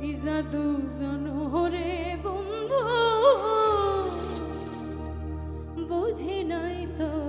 কি দুজন হরে বন্ধু বুঝি নাই তো